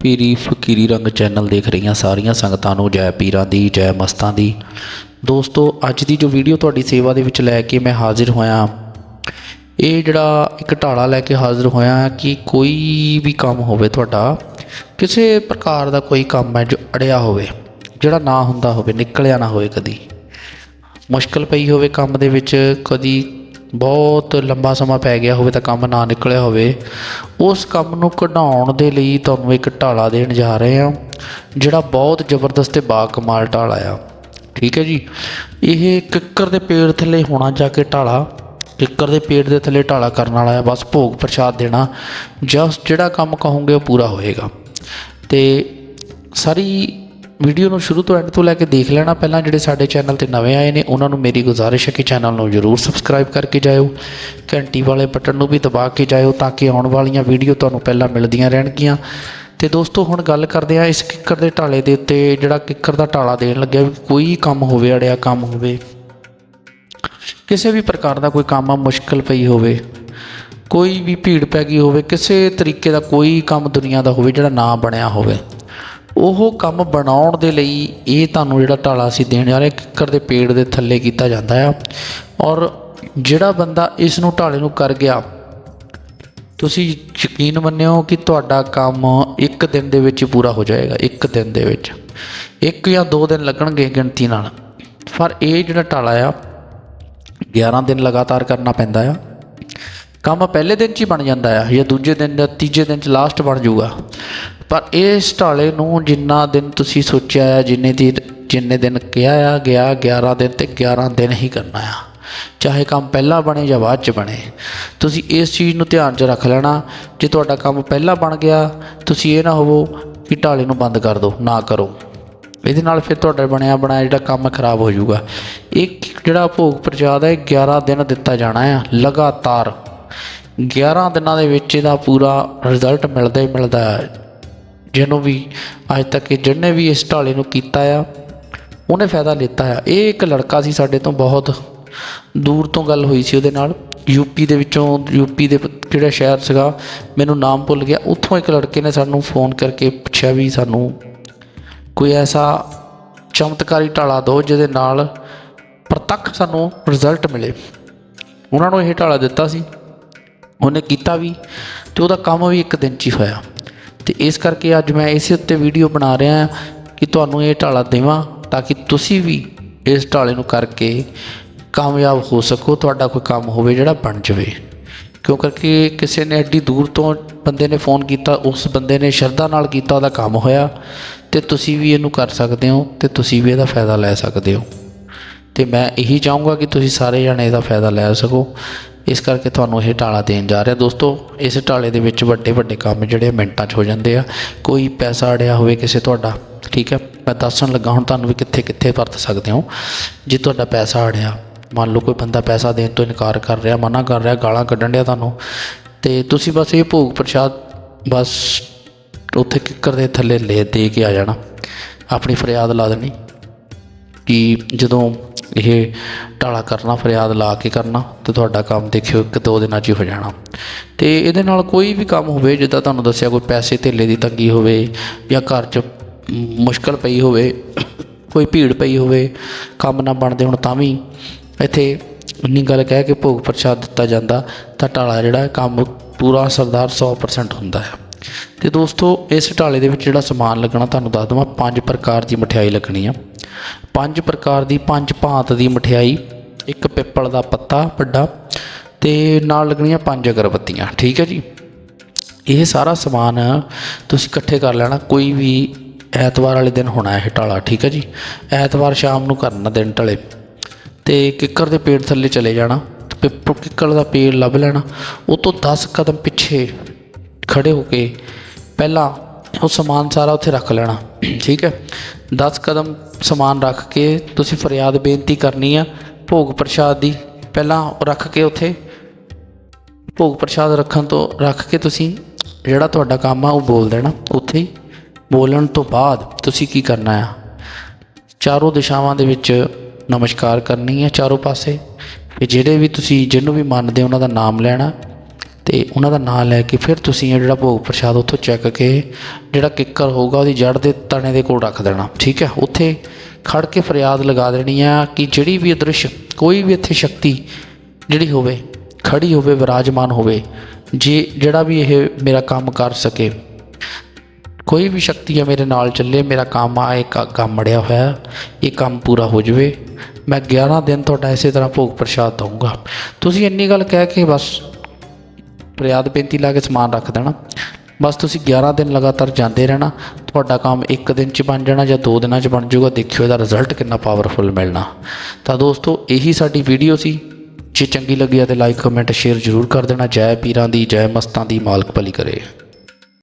ਪੀਰੀ ਫਕੀਰੀ ਰੰਗ ਚੈਨਲ ਦੇਖ ਰਹੀਆਂ ਸਾਰੀਆਂ ਸੰਗਤਾਂ ਨੂੰ, ਜੈ ਪੀਰਾਂ ਦੀ, ਜੈ ਮਸਤਾਂ ਦੀ। ਦੋਸਤੋ, ਅੱਜ ਦੀ ਜੋ ਵੀਡੀਓ ਤੁਹਾਡੀ ਸੇਵਾ ਦੇ ਵਿੱਚ ਲੈ ਕੇ ਮੈਂ ਹਾਜ਼ਰ ਹੋਇਆ ਇਹ ਜਿਹੜਾ ਇੱਕ ਢਾਲਾ ਲੈ ਕੇ ਹਾਜ਼ਰ ਹੋਇਆ ਕਿ ਕੋਈ ਵੀ ਕੰਮ ਹੋਵੇ ਤੁਹਾਡਾ, ਕਿਸੇ ਪ੍ਰਕਾਰ ਦਾ ਕੋਈ ਕੰਮ ਹੈ ਜੋ ਅੜਿਆ ਹੋਵੇ, ਜਿਹੜਾ ਨਾ ਹੁੰਦਾ ਹੋਵੇ, ਨਿਕਲਿਆ ਨਾ ਹੋਵੇ ਕਦੀ। ਮੁਸ਼ਕਲ ਪਈ ਹੋਵੇ ਕੰਮ ਦੇ ਵਿੱਚ, ਕਦੀ ਬਹੁਤ ਲੰਬਾ ਸਮਾਂ ਪੈ ਗਿਆ ਹੋਵੇ ਤਾਂ ਕੰਮ ਨਾ ਨਿਕਲਿਆ ਹੋਵੇ, ਉਸ ਕੰਮ ਨੂੰ ਕਢਾਉਣ ਦੇ ਲਈ ਤੁਹਾਨੂੰ ਇੱਕ ਢਾਲਾ ਦੇਣ ਜਾ ਰਹੇ ਹਾਂ, ਜਿਹੜਾ ਬਹੁਤ ਜ਼ਬਰਦਸਤ ਤੇ ਬਾਕਮਾਲ ਢਾਲਾ ਆ। ਠੀਕ ਹੈ ਜੀ? ਇਹ ਕਿੱਕਰ ਦੇ ਪੇੜ ਥੱਲੇ ਹੋਣਾ ਜਾ ਕੇ ਢਾਲਾ ਕਿੱਕਰ ਦੇ ਪੇੜ ਦੇ ਥੱਲੇ ਢਾਲਾ ਕਰਨ ਵਾਲਾ ਆ, ਬਸ ਭੋਗ ਪ੍ਰਸ਼ਾਦ ਦੇਣਾ ਜਸ ਜਿਹੜਾ ਕੰਮ ਕਹੋਗੇ ਉਹ ਪੂਰਾ ਹੋਏਗਾ। ਤੇ ਸਾਰੀ ਵੀਡੀਓ ਨੂੰ ਸ਼ੁਰੂ ਤੋਂ ਐਂਡ ਤੋਂ ਲੈ ਕੇ ਦੇਖ ਲੈਣਾ ਪਹਿਲਾਂ ਜਿਹੜੇ ਸਾਡੇ ਚੈਨਲ ਤੇ ਨਵੇਂ ਆਏ ਨੇ, ਉਹਨਾਂ ਨੂੰ ਮੇਰੀ ਗੁਜ਼ਾਰਿਸ਼ ਹੈ ਕਿ ਚੈਨਲ ਨੂੰ ਜਰੂਰ ਸਬਸਕ੍ਰਾਈਬ ਕਰਕੇ ਜਾਇਓ, ਘੰਟੀ ਵਾਲੇ ਬਟਨ ਨੂੰ ਵੀ ਦਬਾ ਕੇ ਜਾਇਓ ਤਾਂ ਕਿ ਆਉਣ ਵਾਲੀਆਂ ਵੀਡੀਓ ਤੁਹਾਨੂੰ ਪਹਿਲਾਂ ਮਿਲਦੀਆਂ ਰਹਿਣਗੀਆਂ। ਤੇ ਦੋਸਤੋ, ਹੁਣ ਗੱਲ ਕਰਦੇ ਆ ਇਸ ਕਿੱਕਰ ਦੇ ਢਾਲੇ ਦੇ ਉੱਤੇ, ਜਿਹੜਾ ਕਿੱਕਰ ਦਾ ਢਾਲਾ ਦੇਣ ਲੱਗਿਆ ਵੀ ਕੋਈ ਕੰਮ ਹੋਵੇ, ਅੜਿਆ ਕੰਮ ਹੋਵੇ, ਕਿਸੇ ਵੀ ਪ੍ਰਕਾਰ ਦਾ ਕੋਈ ਕੰਮ ਆ, ਮੁਸ਼ਕਲ ਪਈ ਹੋਵੇ, ਕੋਈ ਵੀ ਭੀੜ ਪੈ ਗਈ ਹੋਵੇ, ਕਿਸੇ ਤਰੀਕੇ ਦਾ ਕੋਈ ਕੰਮ ਦੁਨੀਆ ਦਾ ਹੋਵੇ ਜਿਹੜਾ ਨਾ ਬਣਿਆ ਹੋਵੇ। ਉਹ ਕੰਮ ਬਣਾਉਣ ਦੇ ਲਈ ਇਹ ਤੁਹਾਨੂੰ ਜਿਹੜਾ ਢਾਲਾ ਅਸੀਂ ਦੇਣ ਜਾ ਰਹੇ ਕਿੱਕਰ ਦੇ ਪੇੜ ਦੇ ਥੱਲੇ ਕੀਤਾ ਜਾਂਦਾ ਆ। ਔਰ ਜਿਹੜਾ ਬੰਦਾ ਇਸ ਨੂੰ ਢਾਲੇ ਨੂੰ ਕਰ ਗਿਆ, ਤੁਸੀਂ ਯਕੀਨ ਮੰਨਿਓ ਕਿ ਤੁਹਾਡਾ ਕੰਮ ਇੱਕ ਦਿਨ ਦੇ ਵਿੱਚ ਪੂਰਾ ਹੋ ਜਾਏਗਾ, ਇੱਕ ਦਿਨ ਦੇ ਵਿੱਚ। ਇੱਕ ਜਾਂ ਦੋ ਦਿਨ ਲੱਗਣਗੇ ਗਿਣਤੀ ਨਾਲ। ਪਰ ਇਹ ਜਿਹੜਾ ਢਾਲਾ ਆ 11 ਦਿਨ ਲਗਾਤਾਰ ਕਰਨਾ ਪੈਂਦਾ ਆ। ਕੰਮ ਪਹਿਲੇ ਦਿਨ 'ਚ ਹੀ ਬਣ ਜਾਂਦਾ ਆ, ਜਾਂ ਦੂਜੇ ਦਿਨ ਜਾਂ ਤੀਜੇ ਦਿਨ 'ਚ ਲਾਸਟ ਬਣ ਜਾਊਗਾ। ਪਰ ਇਸ ਢਾਲੇ ਨੂੰ ਜਿੰਨਾ ਦਿਨ ਤੁਸੀਂ ਸੋਚਿਆ ਆ, ਜਿੰਨੇ ਦੀ ਜਿੰਨੇ ਦਿਨ ਕਿਹਾ ਆ, ਗਿਆ 11 ਦਿਨ ਤੇ 11 ਦਿਨ ਹੀ ਕਰਨਾ ਆ। ਚਾਹੇ ਕੰਮ ਪਹਿਲਾਂ ਬਣੇ ਜਾਂ ਬਾਅਦ 'ਚ ਬਣੇ, ਤੁਸੀਂ ਇਸ ਚੀਜ਼ ਨੂੰ ਧਿਆਨ 'ਚ ਰੱਖ ਲੈਣਾ। ਜੇ ਤੁਹਾਡਾ ਕੰਮ ਪਹਿਲਾਂ ਬਣ ਗਿਆ, ਤੁਸੀਂ ਇਹ ਨਾ ਹੋਵੋ ਕਿ ਢਾਲੇ ਨੂੰ ਬੰਦ ਕਰ ਦਿਓ ਨਾ ਕਰੋ। ਇਹਦੇ ਨਾਲ ਫਿਰ ਤੁਹਾਡਾ ਬਣਿਆ ਬਣਾਇਆ ਜਿਹੜਾ ਕੰਮ ਖਰਾਬ ਹੋ ਜਾਊਗਾ। ਇੱਕ ਜਿਹੜਾ ਭੋਗ ਪ੍ਰਸ਼ਾਦ ਹੈ 11 ਦਿਨ ਦਿੱਤਾ ਜਾਣਾ ਆ, ਲਗਾਤਾਰ। 11 ਦਿਨਾਂ ਦੇ ਵਿੱਚ ਇਹਦਾ ਪੂਰਾ ਰਿਜ਼ਲਟ ਮਿਲਦਾ ਹੀ ਮਿਲਦਾ ਹੈ। ਜਿਹਨੂੰ ਵੀ ਅੱਜ ਤੱਕ ਜਿਹਨੇ ਵੀ ਇਸ ਢਾਲੇ ਨੂੰ ਕੀਤਾ ਆ, ਉਹਨੇ ਫਾਇਦਾ ਲਿੱਤਾ ਆ। ਇਹ ਇੱਕ ਲੜਕਾ ਸੀ ਸਾਡੇ ਤੋਂ ਬਹੁਤ ਦੂਰ ਤੋਂ ਗੱਲ ਹੋਈ ਸੀ ਉਹਦੇ ਨਾਲ। ਯੂਪੀ ਦੇ ਵਿੱਚੋਂ ਯੂਪੀ ਦੇ ਜਿਹੜਾ ਸ਼ਹਿਰ ਸੀਗਾ, ਮੈਨੂੰ ਨਾਮ ਭੁੱਲ ਗਿਆ। ਉੱਥੋਂ ਇੱਕ ਲੜਕੇ ਨੇ ਸਾਨੂੰ ਫੋਨ ਕਰਕੇ ਪੁੱਛਿਆ ਵੀ ਸਾਨੂੰ ਕੋਈ ਐਸਾ ਚਮਤਕਾਰੀ ਢਾਲਾ ਦਿਓ ਜਿਹਦੇ ਨਾਲ ਪ੍ਰਤੱਖ ਸਾਨੂੰ ਰਿਜ਼ਲਟ ਮਿਲੇ। ਉਹਨਾਂ ਨੂੰ ਇਹ ਢਾਲਾ ਦਿੱਤਾ ਸੀ। ਉਹਨੇ ਕੀਤਾ ਵੀ ਤੇ ਉਹਦਾ ਕੰਮ ਵੀ ਇੱਕ ਦਿਨ 'ਚ ਹੀ ਹੋਇਆ। ਤੇ ਇਸ ਕਰਕੇ ਅੱਜ ਮੈਂ ਇਸੇ ਉੱਤੇ ਵੀਡੀਓ ਬਣਾ ਰਿਹਾ ਹਾਂ ਕਿ ਤੁਹਾਨੂੰ ਇਹ ਢਾਲਾ ਦੇਵਾਂ ਤਾਂ ਕਿ ਤੁਸੀਂ ਵੀ ਇਸ ਢਾਲੇ ਨੂੰ ਕਰਕੇ ਕਾਮਯਾਬ ਹੋ ਸਕੋ, ਤੁਹਾਡਾ ਕੋਈ ਕੰਮ ਹੋਵੇ ਜਿਹੜਾ ਬਣ ਜਾਵੇ। ਕਿਉਂ ਕਰਕੇ ਕਿਸੇ ਨੇ ਐਡੀ ਦੂਰ ਤੋਂ ਬੰਦੇ ਨੇ ਫੋਨ ਕੀਤਾ, ਉਸ ਬੰਦੇ ਨੇ ਸ਼ਰਧਾ ਨਾਲ ਕੀਤਾ, ਉਹਦਾ ਕੰਮ ਹੋਇਆ, ਤੇ ਤੁਸੀਂ ਵੀ ਇਹਨੂੰ ਕਰ ਸਕਦੇ ਹੋ ਤੇ ਤੁਸੀਂ ਵੀ ਇਹਦਾ ਫਾਇਦਾ ਲੈ ਸਕਦੇ ਹੋ। ਤੇ ਮੈਂ ਇਹੀ ਚਾਹੂੰਗਾ ਕਿ ਤੁਸੀਂ ਸਾਰੇ ਜਣੇ ਇਹਦਾ ਫਾਇਦਾ ਲੈ ਸਕੋ। ਇਸ ਕਰਕੇ ਤੁਹਾਨੂੰ ਇਹ ਟਾਲਾ ਦੇਣ ਜਾ ਰਿਹਾ। ਦੋਸਤੋ, ਇਸ ਟਾਲੇ ਦੇ ਵਿੱਚ ਵੱਡੇ ਵੱਡੇ ਕੰਮ ਜਿਹੜੇ ਮਿੰਟਾਂ 'ਚ ਹੋ ਜਾਂਦੇ ਆ। ਕੋਈ ਪੈਸਾ ਅੜਿਆ ਹੋਵੇ ਕਿਸੇ ਤੁਹਾਡਾ, ਠੀਕ ਹੈ? ਮੈਂ ਦੱਸਣ ਲੱਗਾ, ਹੁਣ ਤੁਹਾਨੂੰ ਵੀ ਕਿੱਥੇ ਕਿੱਥੇ ਵਰਤ ਸਕਦੇ ਹੋ। ਜੇ ਤੁਹਾਡਾ ਪੈਸਾ ਅੜਿਆ, ਮੰਨ ਲਓ ਕੋਈ ਬੰਦਾ ਪੈਸਾ ਦੇਣ ਤੋਂ ਇਨਕਾਰ ਕਰ ਰਿਹਾ, ਮਨਾ ਕਰ ਰਿਹਾ, ਗਾਲਾਂ ਕੱਢਣ ਡਿਆ ਤੁਹਾਨੂੰ, ਤੇ ਤੁਸੀਂ ਬਸ ਇਹ ਭੋਗ ਪ੍ਰਸ਼ਾਦ ਬਸ ਉੱਥੇ ਕਿੱਕਰ ਦੇ ਥੱਲੇ ਲੈ ਦੇ ਕੇ ਆ ਜਾਣਾ। ਆਪਣੀ ਫਰਿਆਦ ਲਾ ਦੇਣੀ। ਕਿ ਜਦੋਂ ਇਹ ਢਾਲਾ ਕਰਨਾ, ਫਰਿਆਦ ਲਾ ਕੇ ਕਰਨਾ ਤੇ ਤੁਹਾਡਾ ਕੰਮ ਦੇਖਿਓ ਇੱਕ ਦੋ ਦਿਨਾਂ 'ਚ ਹੀ ਹੋ ਜਾਣਾ। ਤੇ ਇਹਦੇ ਨਾਲ ਕੋਈ ਵੀ ਕੰਮ ਹੋਵੇ, ਜਿੱਦਾਂ ਤੁਹਾਨੂੰ ਦੱਸਿਆ ਕੋਈ ਪੈਸੇ ਧੇਲੇ ਦੀ ਤੰਗੀ ਹੋਵੇ ਜਾਂ ਘਰ 'ਚ ਮੁਸ਼ਕਲ ਪਈ ਹੋਵੇ, ਕੋਈ ਭੀੜ ਪਈ ਹੋਵੇ, ਕੰਮ ਨਾ ਬਣਦੇ ਹੁਣ ਤਾਂ ਵੀ ਇੱਥੇ ਇੰਨੀ ਗੱਲ ਕਹਿ ਕੇ ਭੋਗ ਪ੍ਰਸ਼ਾਦ ਦਿੱਤਾ ਜਾਂਦਾ ਤਾਂ ਢਾਲਾ ਜਿਹੜਾ ਕੰਮ ਪੂਰਾ ਸਰਦਾਰ 100% ਹੁੰਦਾ ਹੈ। ਤੇ ਦੋਸਤੋ, ਇਸ ਢਾਲੇ ਦੇ ਵਿੱਚ ਜਿਹੜਾ ਸਮਾਨ ਲੱਗਣਾ ਤੁਹਾਨੂੰ ਦੱਸ ਦਵਾਂ, ਪੰਜ ਪ੍ਰਕਾਰ ਦੀ ਮਠਿਆਈ ਲੱਗਣੀ ਆ। ਪੰਜ ਪ੍ਰਕਾਰ ਦੀ ਪੰਜ ਭਾਂਤ ਦੀ ਮਠਿਆਈ, ਇੱਕ ਪਿੱਪਲ ਦਾ ਪੱਤਾ ਵੱਡਾ ਤੇ ਨਾਲ ਲੱਗਣੀਆਂ ਪੰਜ ਅਗਰਬੱਤੀਆਂ, ਠੀਕ ਹੈ ਜੀ? ਇਹ ਸਾਰਾ ਸਮਾਨ ਤੁਸੀਂ ਇਕੱਠੇ ਕਰ ਲੈਣਾ, ਕੋਈ ਵੀ ਐਤਵਾਰ ਵਾਲੇ ਦਿਨ ਹੋਣਾ ਇਹ ਢਾਲਾ ਠੀਕ ਹੈ ਜੀ? ਐਤਵਾਰ ਸ਼ਾਮ ਨੂੰ ਕਰਨਾ ਦਿਨ ਟਲੇ ਤੇ ਕਿੱਕਰ ਦੇ ਪੇੜ ਥੱਲੇ ਚਲੇ ਜਾਣਾ, ਤੇ ਪਿੱਪਲ, ਕਿੱਕਰ ਦਾ ਪੇੜ ਲੱਭ ਲੈਣਾ, ਉਹ ਤੋਂ 10 ਕਦਮ ਪਿੱਛੇ ਖੜੇ ਹੋ ਕੇ ਪਹਿਲਾਂ ਉਹ ਸਮਾਨ ਸਾਰਾ ਉੱਥੇ ਰੱਖ ਲੈਣਾ, ਠੀਕ ਹੈ? 10 ਕਦਮ ਸਮਾਨ ਰੱਖ ਕੇ ਤੁਸੀਂ ਫਰਿਆਦ ਬੇਨਤੀ ਕਰਨੀ ਆ ਭੋਗ ਪ੍ਰਸ਼ਾਦ ਦੀ। ਪਹਿਲਾਂ ਰੱਖ ਕੇ ਉੱਥੇ ਭੋਗ ਪ੍ਰਸ਼ਾਦ ਰੱਖਣ ਤੋਂ ਰੱਖ ਕੇ ਤੁਸੀਂ ਜਿਹੜਾ ਤੁਹਾਡਾ ਕੰਮ ਆ ਉਹ ਬੋਲ ਦੇਣਾ। ਉੱਥੇ ਹੀ ਬੋਲਣ ਤੋਂ ਬਾਅਦ ਤੁਸੀਂ ਕੀ ਕਰਨਾ ਆ? ਚਾਰੋਂ ਦਿਸ਼ਾਵਾਂ ਦੇ ਵਿੱਚ ਨਮਸਕਾਰ ਕਰਨੀ ਹੈ ਚਾਰੋਂ ਪਾਸੇ। ਤੇ ਜਿਹੜੇ ਵੀ ਤੁਸੀਂ, ਜਿਹਨੂੰ ਵੀ ਮੰਨਦੇ ਹੋ, ਉਹਨਾਂ ਦਾ ਨਾਮ ਲੈਣਾ। ਤੇ ਉਹਨਾਂ ਦਾ ਨਾਮ ਲੈ ਕੇ ਫਿਰ ਤੁਸੀਂ ਇਹ ਜਿਹੜਾ ਭੋਗ ਪ੍ਰਸ਼ਾਦ ਉੱਥੋਂ ਚੱਕ ਕੇ ਜਿਹੜਾ ਕਿੱਕਰ ਹੋਊਗਾ ਉਹਦੀ ਜੜ ਦੇ ਤਣੇ ਦੇ ਕੋਲ ਰੱਖ ਦੇਣਾ, ਠੀਕ ਹੈ? ਉੱਥੇ ਖੜ ਕੇ ਫਰਿਆਦ ਲਗਾ ਦੇਣੀ ਆ ਕਿ ਜਿਹੜੀ ਵੀ ਅਦ੍ਰਿਸ਼ ਕੋਈ ਵੀ ਇੱਥੇ ਸ਼ਕਤੀ ਜਿਹੜੀ ਹੋਵੇ ਖੜੀ ਹੋਵੇ, ਵਿਰਾਜਮਾਨ ਹੋਵੇ, ਜੇ ਜਿਹੜਾ ਵੀ ਇਹ ਮੇਰਾ ਕੰਮ ਕਰ ਸਕੇ। ਕੋਈ ਵੀ ਸ਼ਕਤੀ ਆ ਮੇਰੇ ਨਾਲ ਚੱਲੇ, ਮੇਰਾ ਕੰਮ ਆ, ਇਹ ਕੰਮ ਮੜਿਆ ਹੋਇਆ, ਇਹ ਕੰਮ ਪੂਰਾ ਹੋ ਜਾਵੇ, ਮੈਂ 11 ਦਿਨ ਤੁਹਾਡਾ ਇਸੇ ਤਰ੍ਹਾਂ ਭੋਗ ਪ੍ਰਸ਼ਾਦ ਦਊਂਗਾ। ਤੁਸੀਂ ਇੰਨੀ ਗੱਲ ਕਹਿ ਕੇ ਬਸ ਫਰਿਆਦ ਬੇਨਤੀ ਲਾ ਕੇ ਸਮਾਨ ਰੱਖ ਦੇਣਾ। ਬਸ ਤੁਸੀਂ 11 ਦਿਨ ਲਗਾਤਾਰ ਜਾਂਦੇ ਰਹਿਣਾ, ਤੁਹਾਡਾ ਕੰਮ ਇੱਕ ਦਿਨ 'ਚ ਬਣ ਜਾਣਾ ਜਾਂ ਦੋ ਦਿਨਾਂ 'ਚ ਬਣ ਜਾਊਗਾ, ਦੇਖਿਓ ਇਹਦਾ ਰਿਜ਼ਲਟ ਕਿੰਨਾ ਪਾਵਰਫੁਲ ਮਿਲਣਾ। ਤਾਂ ਦੋਸਤੋ, ਇਹੀ ਸਾਡੀ ਵੀਡੀਓ ਸੀ। ਜੇ ਚੰਗੀ ਲੱਗੀ ਆ ਤੇ ਲਾਈਕ ਕਮੈਂਟ ਸ਼ੇਅਰ ਜ਼ਰੂਰ ਕਰ ਦੇਣਾ। ਜੈ ਪੀਰਾਂ ਦੀ, ਜੈ ਮਸਤਾਂ ਦੀ ਮਾਲਕ ਭਲੀ ਕਰੇ।